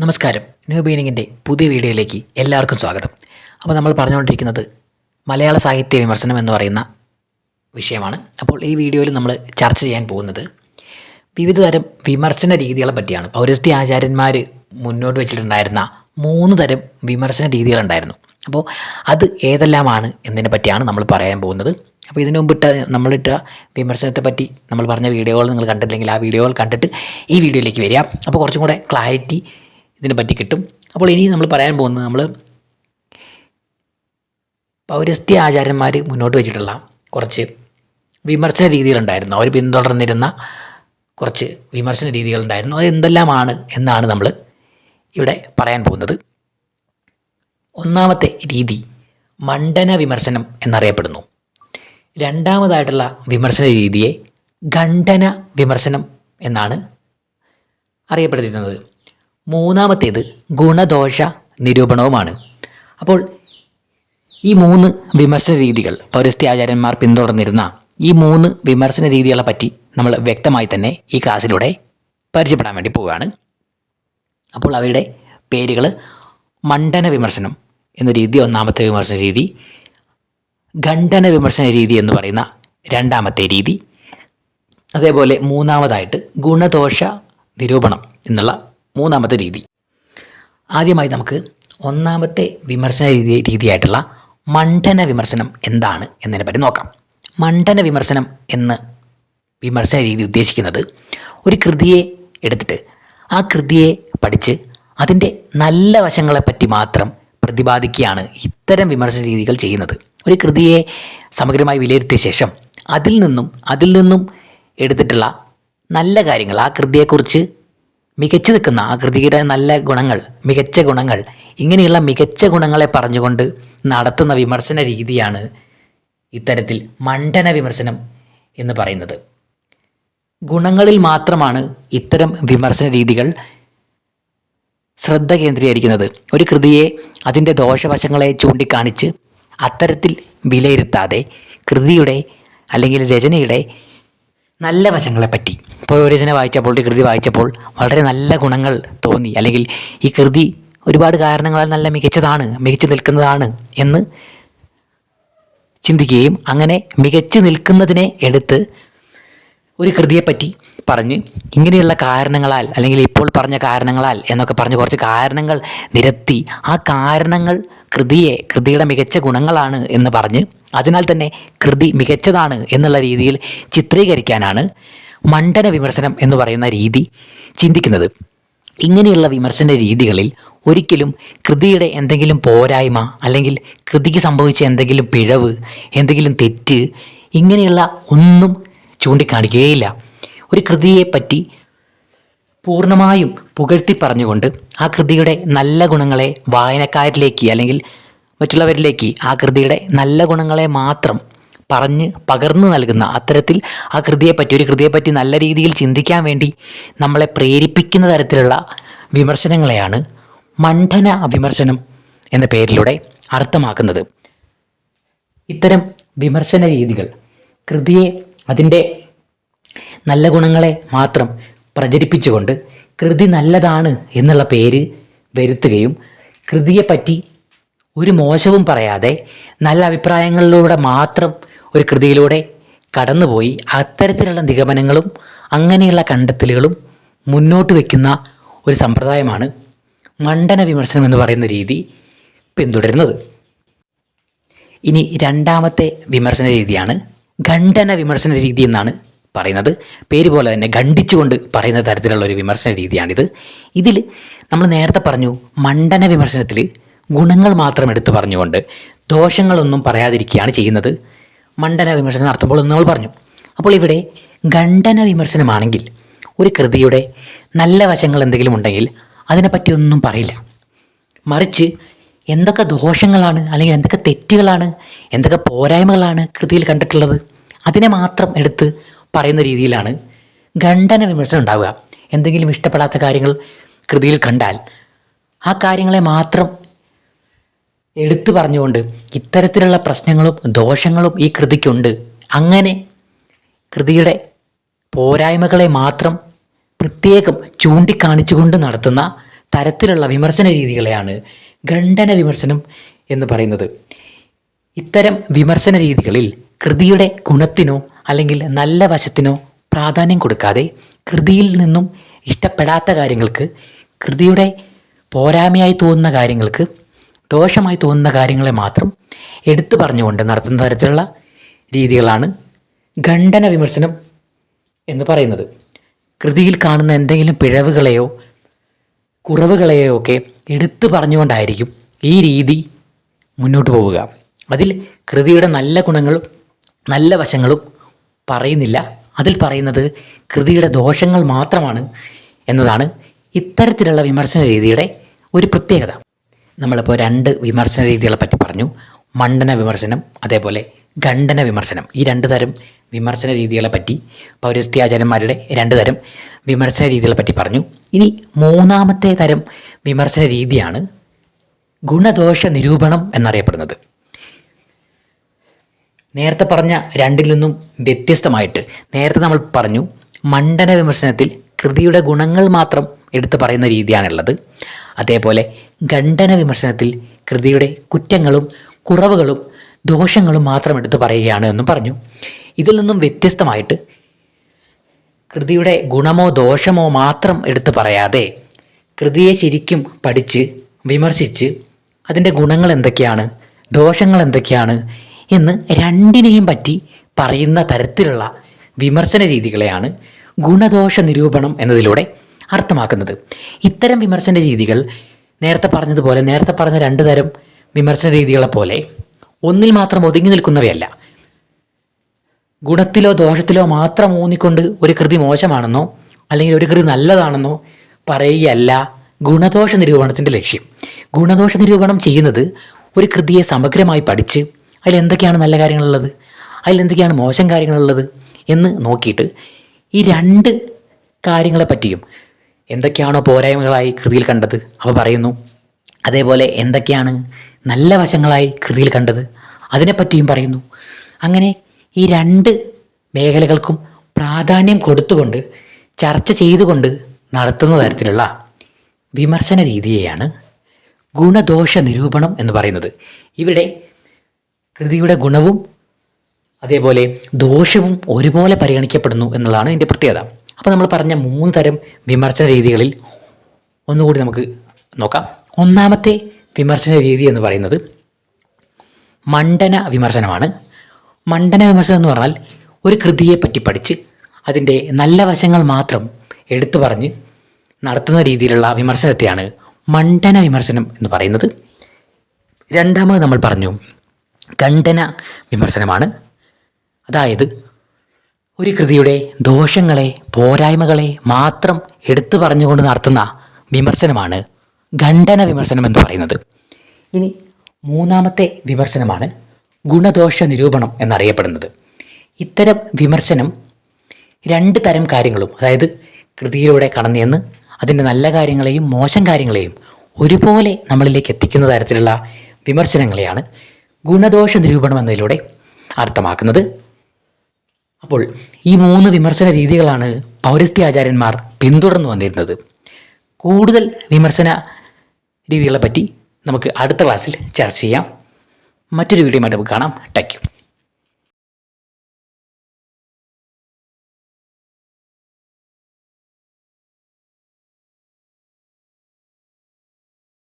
നമസ്കാരം. ന്യൂ ബീനിങ്ങിന്റെ പുതിയ വീഡിയോയിലേക്ക് എല്ലാവർക്കും സ്വാഗതം. അപ്പോൾ നമ്മൾ പറഞ്ഞുകൊണ്ടിരിക്കുന്നത് മലയാള സാഹിത്യ വിമർശനം എന്ന് പറയുന്ന വിഷയമാണ്. അപ്പോൾ ഈ വീഡിയോയിൽ നമ്മൾ ചർച്ച ചെയ്യാൻ പോകുന്നത് വിവിധ തരം വിമർശന രീതികളെ പറ്റിയാണ്. പൗരസ്ത്യ ആചാര്യന്മാർ മുന്നോട്ട് വെച്ചിട്ടുണ്ടായിരുന്ന മൂന്ന് തരം വിമർശന രീതികളുണ്ടായിരുന്നു അപ്പോൾ അത് ഏതെല്ലാമാണ് എന്നതിനെ പറ്റിയാണ് നമ്മൾ പറയാൻ പോകുന്നത്. അപ്പോൾ ഇതിനു മുമ്പിട്ട നമ്മളിട്ട വിമർശനത്തെ പറ്റി നമ്മൾ പറഞ്ഞ വീഡിയോകൾ നിങ്ങൾ കണ്ടിട്ടില്ലെങ്കിൽ ആ വീഡിയോകൾ കണ്ടിട്ട് ഈ വീഡിയോയിലേക്ക് വരിക. അപ്പോൾ കുറച്ചും കൂടെ ക്ലാരിറ്റി ഇതിനെ പറ്റി കിട്ടും. അപ്പോൾ ഇനി നമ്മൾ പറയാൻ പോകുന്നത് നമ്മൾ പൗരസ്ത്യ ആചാര്യന്മാർ മുന്നോട്ട് വെച്ചിട്ടുള്ള കുറച്ച് വിമർശന രീതികളുണ്ടായിരുന്നു. അവർ പിന്തുടർന്നിരുന്ന കുറച്ച് വിമർശന രീതികളുണ്ടായിരുന്നു. അത് എന്തെല്ലാമാണ് എന്നാണ് നമ്മൾ ഇവിടെ പറയാൻ പോകുന്നത്. ഒന്നാമത്തെ രീതി മണ്ഡന വിമർശനം എന്നറിയപ്പെടുന്നു. രണ്ടാമതായിട്ടുള്ള വിമർശന രീതിയെ ഖണ്ഡന വിമർശനം എന്നാണ് അറിയപ്പെട്ടിരുന്നത് മൂന്നാമത്തേത് ഗുണദോഷ നിരൂപണവുമാണ്. അപ്പോൾ ഈ മൂന്ന് വിമർശന രീതികൾ പൗരസ്ത്യാചാര്യന്മാർ പിന്തുടർന്നിരുന്ന ഈ മൂന്ന് വിമർശന രീതികളെ പറ്റി നമ്മൾ വ്യക്തമായി തന്നെ ഈ ക്ലാസ്സിലൂടെ പരിചയപ്പെടാൻ വേണ്ടി പോവുകയാണ്. അപ്പോൾ അവയുടെ പേരുകൾ മണ്ഡന വിമർശനം എന്ന രീതി ഒന്നാമത്തെ വിമർശന രീതി ഖണ്ഡന വിമർശന രീതി എന്ന് പറയുന്ന രണ്ടാമത്തെ രീതി അതേപോലെ മൂന്നാമതായിട്ട് ഗുണദോഷ നിരൂപണം എന്നുള്ള മൂന്നാമത്തെ രീതി. ആദ്യമായി നമുക്ക് ഒന്നാമത്തെ വിമർശന രീതി രീതിയായിട്ടുള്ള മണ്ഡന വിമർശനം എന്താണ് എന്നതിനെ പറ്റി നോക്കാം. മണ്ഡന വിമർശനം എന്ന് വിമർശന രീതി ഉദ്ദേശിക്കുന്നത് ഒരു കൃതിയെ എടുത്തിട്ട് ആ കൃതിയെ പഠിച്ച് അതിന്റെ നല്ല വശങ്ങളെപ്പറ്റി മാത്രം പ്രതിപാദിക്കുകയാണ് ഇത്തരം വിമർശന രീതികൾ ചെയ്യുന്നത്. ഒരു കൃതിയെ സമഗ്രമായി വിലയിരുത്തിയ ശേഷം അതിൽ നിന്നും അതിൽ നിന്നും എടുത്തിട്ടുള്ള നല്ല കാര്യങ്ങൾ ആ കൃതിയെക്കുറിച്ച് മികച്ചു നിൽക്കുന്ന ആകൃതിയുടെ നല്ല ഗുണങ്ങൾ മികച്ച ഗുണങ്ങൾ ഇങ്ങനെയുള്ള മികച്ച ഗുണങ്ങളെ പറഞ്ഞുകൊണ്ട് നടത്തുന്ന വിമർശന രീതിയാണ് ഇത്തരത്തിൽ മണ്ഡന വിമർശനം എന്ന് പറയുന്നത്. ഗുണങ്ങളിൽ മാത്രമാണ് ഇത്തരം വിമർശന രീതികൾ ശ്രദ്ധ കേന്ദ്രീകരിക്കുന്നത്. ഒരു കൃതിയെ അതിന്റെ ദോഷവശങ്ങളെ ചൂണ്ടിക്കാണിച്ച് അത്തരത്തിൽ വിലയിരുത്താതെ കൃതിയുടെ അല്ലെങ്കിൽ രചനയുടെ നല്ല വശങ്ങളെപ്പറ്റി. ഇപ്പോൾ ഒരു രചന വായിച്ചപ്പോൾ ഈ കൃതി വായിച്ചപ്പോൾ വളരെ നല്ല ഗുണങ്ങൾ തോന്നി. അല്ലെങ്കിൽ ഈ കൃതി ഒരുപാട് കാരണങ്ങളാൽ നല്ല മികച്ചതാണ് മികച്ചു നിൽക്കുന്നതാണ് എന്ന് ചിന്തിക്കുകയും അങ്ങനെ മികച്ചു നിൽക്കുന്നതിനെ എടുത്ത് ഒരു കൃതിയെപ്പറ്റി പറഞ്ഞ് ഇങ്ങനെയുള്ള കാരണങ്ങളാൽ അല്ലെങ്കിൽ ഇപ്പോൾ പറഞ്ഞ കാരണങ്ങളാൽ എന്നൊക്കെ പറഞ്ഞ് കുറച്ച് കാരണങ്ങൾ നിരത്തി ആ കാരണങ്ങൾ കൃതിയെ കൃതിയുടെ മികച്ച ഗുണങ്ങളാണ് എന്ന് പറഞ്ഞ് അതിനാൽ തന്നെ കൃതി മികച്ചതാണ് എന്നുള്ള രീതിയിൽ ചിത്രീകരിക്കാനാണ് മണ്ഡന വിമർശനം എന്ന് പറയുന്ന രീതി ചിന്തിക്കുന്നത്. ഇങ്ങനെയുള്ള വിമർശന രീതികളിൽ ഒരിക്കലും കൃതിയുടെ എന്തെങ്കിലും പോരായ്മ അല്ലെങ്കിൽ കൃതിക്ക് സംഭവിച്ച എന്തെങ്കിലും പിഴവ് എന്തെങ്കിലും തെറ്റ് ഇങ്ങനെയുള്ള ഒന്നും ചൂണ്ടിക്കാണിക്കുകയില്ല. ഒരു കൃതിയെപ്പറ്റി പൂർണമായും പുകഴ്ത്തി പറഞ്ഞുകൊണ്ട് ആ കൃതിയുടെ നല്ല ഗുണങ്ങളെ വായനക്കാരിലേക്ക് അല്ലെങ്കിൽ മറ്റുള്ളവരിലേക്ക് ആ കൃതിയുടെ നല്ല ഗുണങ്ങളെ മാത്രം പറഞ്ഞ് പകർന്നു നൽകുന്ന അത്തരത്തിൽ ആ കൃതിയെപ്പറ്റി ഒരു കൃതിയെപ്പറ്റി നല്ല രീതിയിൽ ചിന്തിക്കാൻ വേണ്ടി നമ്മളെ പ്രേരിപ്പിക്കുന്ന തരത്തിലുള്ള വിമർശനങ്ങളെയാണ് മണ്ഡന വിമർശനം എന്ന പേരിലൂടെ അർത്ഥമാക്കുന്നത്. ഇത്തരം വിമർശന രീതികൾ കൃതിയെ അതിന്റെ നല്ല ഗുണങ്ങളെ മാത്രം പ്രചരിപ്പിച്ചുകൊണ്ട് കൃതി നല്ലതാണ് എന്നുള്ള പേര് വരുത്തുകയും കൃതിയെപ്പറ്റി ഒരു മോശവും പറയാതെ നല്ല അഭിപ്രായങ്ങളിലൂടെ മാത്രം ഒരു കൃതിയിലൂടെ കടന്നുപോയി അത്തരത്തിലുള്ള നിഗമനങ്ങളും അങ്ങനെയുള്ള കണ്ടെത്തലുകളും മുന്നോട്ട് വയ്ക്കുന്ന ഒരു സമ്പ്രദായമാണ് മണ്ഡന വിമർശനം എന്ന് പറയുന്ന രീതി പിന്തുടരുന്നത്. ഇനി രണ്ടാമത്തെ വിമർശന രീതിയാണ് ഖണ്ഡന വിമർശന രീതി എന്നാണ് പറയുന്നത്. പേര് പോലെ തന്നെ ഖണ്ഡിച്ചുകൊണ്ട് പറയുന്ന തരത്തിലുള്ള ഒരു വിമർശന രീതിയാണിത്. ഇതിൽ നമ്മൾ നേരത്തെ പറഞ്ഞു മണ്ഡന വിമർശനത്തിൽ ഗുണങ്ങൾ മാത്രം എടുത്തു പറഞ്ഞുകൊണ്ട് ദോഷങ്ങളൊന്നും പറയാതിരിക്കുകയാണ് ചെയ്യുന്നത്. മണ്ഡന വിമർശനം നടത്തുമ്പോൾ എന്ന് നമ്മൾ പറഞ്ഞു. അപ്പോൾ ഇവിടെ ഖണ്ഡന വിമർശനമാണെങ്കിൽ ഒരു കൃതിയുടെ നല്ല വശങ്ങൾ എന്തെങ്കിലും ഉണ്ടെങ്കിൽ അതിനെപ്പറ്റി ഒന്നും പറയില്ല. മറിച്ച് എന്തൊക്കെ ദോഷങ്ങളാണ് അല്ലെങ്കിൽ എന്തൊക്കെ തെറ്റുകളാണ് എന്തൊക്കെ പോരായ്മകളാണ് കൃതിയിൽ കണ്ടിട്ടുള്ളത്? അതിനെ മാത്രം എടുത്ത് പറയുന്ന രീതിയിലാണ് ഖണ്ഡന വിമർശനം ഉണ്ടാവുക. എന്തെങ്കിലും ഇഷ്ടപ്പെടാത്ത കാര്യങ്ങൾ കൃതിയിൽ കണ്ടാൽ ആ കാര്യങ്ങളെ മാത്രം എടുത്തു പറഞ്ഞുകൊണ്ട് ഇത്തരത്തിലുള്ള പ്രശ്നങ്ങളും ദോഷങ്ങളും ഈ കൃതിക്കുണ്ട്. അങ്ങനെ കൃതിയുടെ പോരായ്മകളെ മാത്രം പ്രത്യേകം ചൂണ്ടിക്കാണിച്ചുകൊണ്ട് നടത്തുന്ന തരത്തിലുള്ള വിമർശന രീതികളെയാണ് ഖണ്ഡന വിമർശനം എന്ന് പറയുന്നത്. ഇത്തരം വിമർശന രീതികളിൽ കൃതിയുടെ ഗുണത്തിനോ അല്ലെങ്കിൽ നല്ല വശത്തിനോ പ്രാധാന്യം കൊടുക്കാതെ കൃതിയിൽ നിന്നും ഇഷ്ടപ്പെടാത്ത കാര്യങ്ങൾക്ക് കൃതിയുടെ പോരായ്മയായി തോന്നുന്ന കാര്യങ്ങൾക്ക് ദോഷമായി തോന്നുന്ന കാര്യങ്ങളെ മാത്രം എടുത്തു പറഞ്ഞുകൊണ്ട് നടത്തുന്ന തരത്തിലുള്ള രീതികളാണ് ഖണ്ഡന വിമർശനം എന്ന് പറയുന്നത്. കൃതിയിൽ കാണുന്ന എന്തെങ്കിലും പിഴവുകളെയോ കുറവുകളെയോ ഒക്കെ എടുത്തു പറഞ്ഞുകൊണ്ടായിരിക്കും ഈ രീതി മുന്നോട്ട് പോവുക. അതിൽ കൃതിയുടെ നല്ല ഗുണങ്ങളും നല്ല വശങ്ങളും പറയുന്നില്ല. അതിൽ പറയുന്നത് കൃതിയുടെ ദോഷങ്ങൾ മാത്രമാണ് എന്നതാണ് ഇത്തരത്തിലുള്ള വിമർശന രീതിയുടെ ഒരു പ്രത്യേകത. നമ്മളിപ്പോൾ രണ്ട് വിമർശന രീതികളെ പറ്റി പറഞ്ഞു. മണ്ഡന വിമർശനം അതേപോലെ ഖണ്ഡന വിമർശനം. ഈ രണ്ട് തരം വിമർശന രീതികളെ പറ്റി പൗരസ്ത്യാചാര്യന്മാരുടെ രണ്ട് തരം വിമർശന രീതികളെ പറ്റി പറഞ്ഞു. ഇനി മൂന്നാമത്തെ തരം വിമർശന രീതിയാണ് ഗുണദോഷ നിരൂപണം എന്നറിയപ്പെടുന്നത്. നേരത്തെ പറഞ്ഞ രണ്ടിൽ നിന്നും വ്യത്യസ്തമായിട്ട്. നേരത്തെ നമ്മൾ പറഞ്ഞു മണ്ഡന വിമർശനത്തിൽ കൃതിയുടെ ഗുണങ്ങൾ മാത്രം എടുത്തു പറയുന്ന രീതിയാണുള്ളത്. അതേപോലെ ഖണ്ഡന വിമർശനത്തിൽ കൃതിയുടെ കുറ്റങ്ങളും കുറവുകളും ദോഷങ്ങളും മാത്രം എടുത്തു പറയുകയാണ് എന്നും പറഞ്ഞു. ഇതിൽ നിന്നും വ്യത്യസ്തമായിട്ട് കൃതിയുടെ ഗുണമോ ദോഷമോ മാത്രം എടുത്തു പറയാതെ കൃതിയെ ശരിക്കും പഠിച്ച് വിമർശിച്ച് അതിന്റെ ഗുണങ്ങൾ എന്തൊക്കെയാണ് ദോഷങ്ങൾ എന്തൊക്കെയാണ് എന്ന് രണ്ടിനെയും പറ്റി പറയുന്ന തരത്തിലുള്ള വിമർശന രീതികളെയാണ് ഗുണദോഷ നിരൂപണം എന്നതിലൂടെ അർത്ഥമാക്കുന്നത്. ഇത്തരം വിമർശന രീതികൾ നേരത്തെ പറഞ്ഞതുപോലെ നേരത്തെ പറഞ്ഞ രണ്ട് തരം വിമർശന രീതികളെ പോലെ ഒന്നിൽ മാത്രം ഒതുങ്ങി നിൽക്കുന്നവയല്ല. ഗുണത്തിലോ ദോഷത്തിലോ മാത്രം ഊന്നിക്കൊണ്ട് ഒരു കൃതി മോശമാണെന്നോ അല്ലെങ്കിൽ ഒരു കൃതി നല്ലതാണെന്നോ പറയുകയല്ല ഗുണദോഷ നിരൂപണത്തിന്റെ ലക്ഷ്യം. ഗുണദോഷ നിരൂപണം ചെയ്യുന്നത് ഒരു കൃതിയെ സമഗ്രമായി പഠിച്ച് അതിൽ എന്തൊക്കെയാണ് നല്ല കാര്യങ്ങളുള്ളത്? അതിൽ എന്തൊക്കെയാണ് മോശം കാര്യങ്ങളുള്ളത് എന്ന് നോക്കിയിട്ട് ഈ രണ്ട് കാര്യങ്ങളെ പറ്റിയും എന്തൊക്കെയാണോ പോരായ്മകളായി കൃതിയിൽ കണ്ടത്? അവ പറയുന്നു അതേപോലെ എന്തൊക്കെയാണ് നല്ല വശങ്ങളായി കൃതിയിൽ കണ്ടത്? അതിനെപ്പറ്റിയും പറയുന്നു. അങ്ങനെ ഈ രണ്ട് മേഖലകൾക്കും പ്രാധാന്യം കൊടുത്തുകൊണ്ട് ചർച്ച ചെയ്തുകൊണ്ട് നടത്തുന്ന തരത്തിലുള്ള വിമർശന രീതിയെയാണ് ഗുണദോഷ നിരൂപണം എന്ന് പറയുന്നത്. ഇവിടെ കൃതിയുടെ ഗുണവും അതേപോലെ ദോഷവും ഒരുപോലെ പരിഗണിക്കപ്പെടുന്നു എന്നുള്ളതാണ് ഇതിന്റെ പ്രത്യേകത. അപ്പോൾ നമ്മൾ പറഞ്ഞ മൂന്ന് തരം വിമർശന രീതികളിൽ ഒന്നുകൂടി നമുക്ക് നോക്കാം. ഒന്നാമത്തെ വിമർശന രീതി എന്ന് പറയുന്നത് മണ്ഡന വിമർശനമാണ്. മണ്ഡന വിമർശനം എന്ന് പറഞ്ഞാൽ ഒരു കൃതിയെ പറ്റി പഠിച്ച് അതിന്റെ നല്ല വശങ്ങൾ മാത്രം എടുത്തു പറഞ്ഞ് നടത്തുന്ന രീതിയിലുള്ള വിമർശനത്തെയാണ് മണ്ഡന വിമർശനം എന്ന് പറയുന്നത്. രണ്ടാമത് നമ്മൾ പറഞ്ഞു ഖണ്ഡന വിമർശനമാണ്. അതായത് ഒരു കൃതിയുടെ ദോഷങ്ങളെ പോരായ്മകളെ മാത്രം എടുത്തു പറഞ്ഞുകൊണ്ട് നടത്തുന്ന വിമർശനമാണ് ഖണ്ഡന വിമർശനം എന്ന് പറയുന്നത്. ഇനി മൂന്നാമത്തെ വിമർശനമാണ് ഗുണദോഷ നിരൂപണം എന്നറിയപ്പെടുന്നത്. ഇത്തരം വിമർശനം രണ്ട് തരം കാര്യങ്ങളും അതായത് കൃതിയിലൂടെ കടന്നുചെന്ന് അതിന്റെ നല്ല കാര്യങ്ങളെയും മോശം കാര്യങ്ങളെയും ഒരുപോലെ നമ്മളിലേക്ക് എത്തിക്കുന്ന തരത്തിലുള്ള വിമർശനങ്ങളെയാണ് ഗുണദോഷ നിരൂപണം എന്നതിലൂടെ അർത്ഥമാക്കുന്നത് അപ്പോൾ ഈ മൂന്ന് വിമർശന രീതികളാണ് പൗരസ്ത്യ ആചാര്യന്മാർ പിന്തുടർന്നു വന്നിരുന്നത്. കൂടുതൽ വിമർശന രീതികളെ പറ്റി നമുക്ക് അടുത്ത ക്ലാസ്സിൽ ചർച്ച ചെയ്യാം. മറ്റൊരു വീഡിയോ നമുക്ക് കാണാം. യു